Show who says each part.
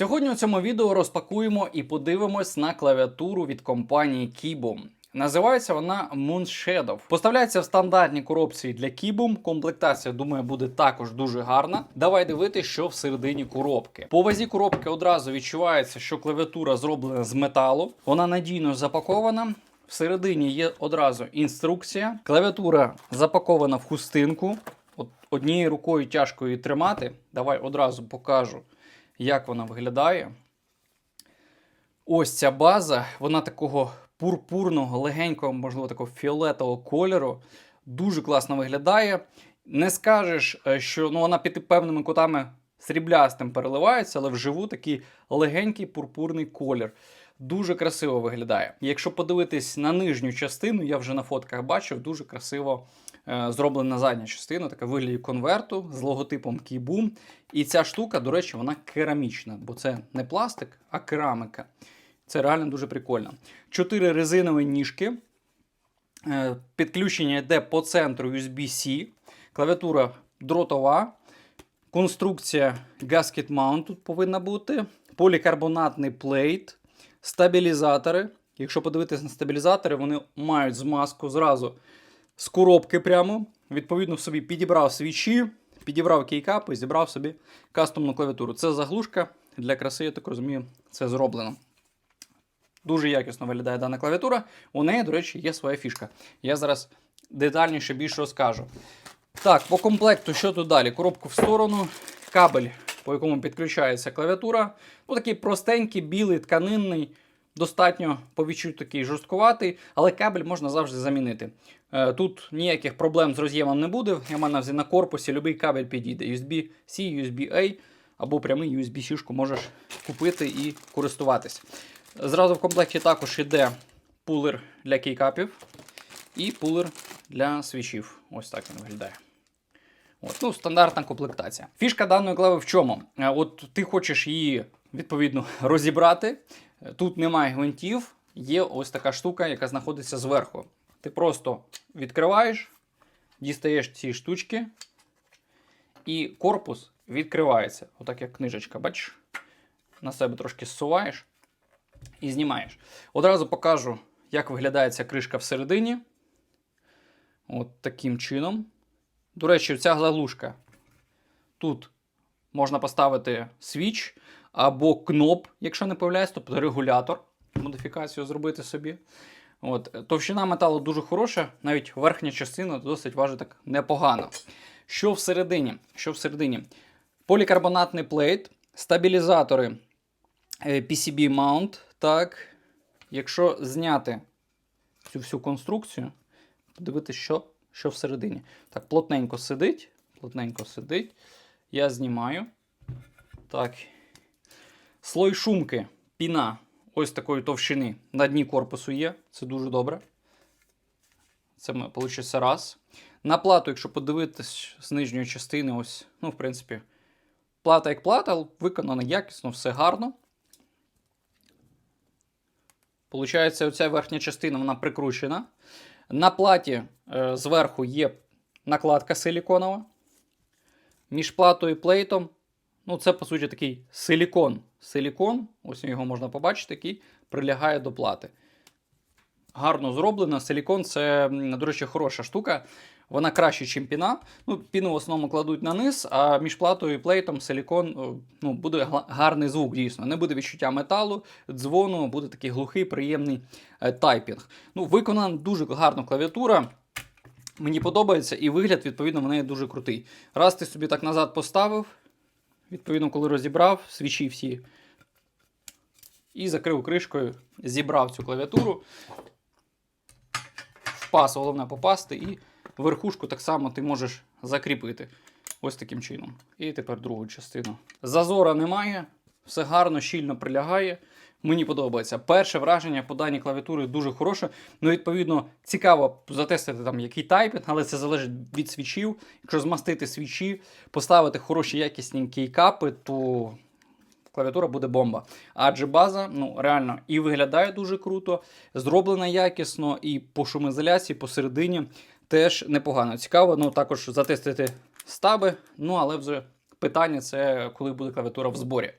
Speaker 1: Сьогодні у цьому відео розпакуємо і подивимось на клавіатуру від компанії Kibum. Називається вона Moonshadow. Поставляється в стандартній коробці для Kibum. Комплектація, думаю, буде також дуже гарна. Давай дивитися, що всередині коробки. По вазі коробки одразу відчувається, що клавіатура зроблена з металу. Вона надійно запакована. Всередині є одразу інструкція. Клавіатура запакована в хустинку. От однією рукою тяжко її тримати. Давай одразу покажу, як вона виглядає. Ось ця база, вона такого пурпурного, легенького, можливо, такого фіолетового кольору. Дуже класно виглядає. Не скажеш, е, що ну, вона під певними кутами сріблястим переливається, але вживу такий легенький пурпурний колір. Дуже красиво виглядає. Якщо подивитись на нижню частину, я вже на фотках бачив, дуже красиво зроблена задня частина, така вигляді конверту з логотипом Keyboom. І ця штука, до речі, вона керамічна, бо це не пластик, а керамика. Це реально дуже прикольно. Чотири резинові ніжки. Е, Підключення йде по центру USB-C. Клавіатура дротова. Конструкція Gasket Mount тут повинна бути. Полікарбонатний плейт, стабілізатори. Якщо подивитися на стабілізатори, вони мають змазку зразу з коробки прямо. Відповідно, собі підібрав свічі, підібрав кейкап і зібрав собі кастомну клавіатуру. Це заглушка для краси, я так розумію, це зроблено. Дуже якісно виглядає дана клавіатура. У неї, до речі, є своя фішка. Я зараз детальніше більше розкажу. Так, по комплекту, що тут далі? Коробку в сторону, кабель, по якому підключається клавіатура. Ну, такий простенький, білий, тканинний, достатньо по відчуттю такий жорсткуватий, але кабель можна завжди замінити. Е, Тут ніяких проблем з роз'ємом не буде. Я маю на на корпусі будь-який кабель підійде. USB-C, USB-A або прямий USB-C можеш купити і користуватись. Зразу в комплекті також йде пулер для кейкапів і пулер для свічів. Ось так він виглядає. От, ну, стандартна комплектація. Фішка даної клави в чому? Е, От ти хочеш її відповідно розібрати. Тут немає гвинтів, є ось така штука, яка знаходиться зверху. Ти просто відкриваєш, дістаєш ці штучки, і корпус відкривається. Отак як книжечка, бачиш? На себе трошки зсуваєш і знімаєш. Одразу покажу, як виглядає ця кришка всередині. От таким чином. До речі, ця заглушка. Тут можна поставити свіч або кноп, якщо не помиляюсь, тобто регулятор. Модифікацію зробити собі. От. Товщина металу дуже хороша, навіть верхня частина досить важить так непогано. Що всередині? Що всередині? Полікарбонатний плейт, стабілізатори е, PCB mount. Так. Якщо зняти цю всю конструкцію, подивитися, що, що всередині. Так, плотненько сидить. Плотненько сидить. Я знімаю. Так. Слой шумки, піна ось такої товщини на дні корпусу є. Це дуже добре. Це вийшло раз. На плату, якщо подивитись з нижньої частини, ось, ну, в принципі, плата як плата, виконана якісно, все гарно. Получається, оця верхня частина вона прикручена. На платі е, зверху є накладка силіконова. Між платою і плейтом. Ну, це, по суті, такий силікон. Силікон, ось його можна побачити, який прилягає до плати. Гарно зроблено. Силікон це, до речі, хороша штука. Вона краще, ніж піна. Ну, піну в основному кладуть на низ, а між платою і плейтом силікон ну, буде гарний звук, дійсно. Не буде відчуття металу, дзвону, буде такий глухий, приємний е, тайпінг. Ну, виконана дуже гарно клавіатура. Мені подобається, і вигляд, відповідно, в неї дуже крутий. Раз ти собі так назад поставив, відповідно, коли розібрав, свічі всі. І закрив кришкою, зібрав цю клавіатуру. впас, головне попасти, і верхушку так само ти можеш закріпити. Ось таким чином. І тепер другу частину. Зазора немає, все гарно, щільно прилягає. Мені подобається. Перше враження по даній клавіатурі дуже хороше. Ну, відповідно, цікаво затестити там який тайпінг, але це залежить від свічів. Якщо змастити свічі, поставити хороші якісні кейкапи, то клавіатура буде бомба. Адже база ну, реально і виглядає дуже круто, зроблена якісно, і по шумоізоляції посередині теж непогано. Цікаво, ну також затестити стаби. Ну, але вже питання це коли буде клавіатура в зборі.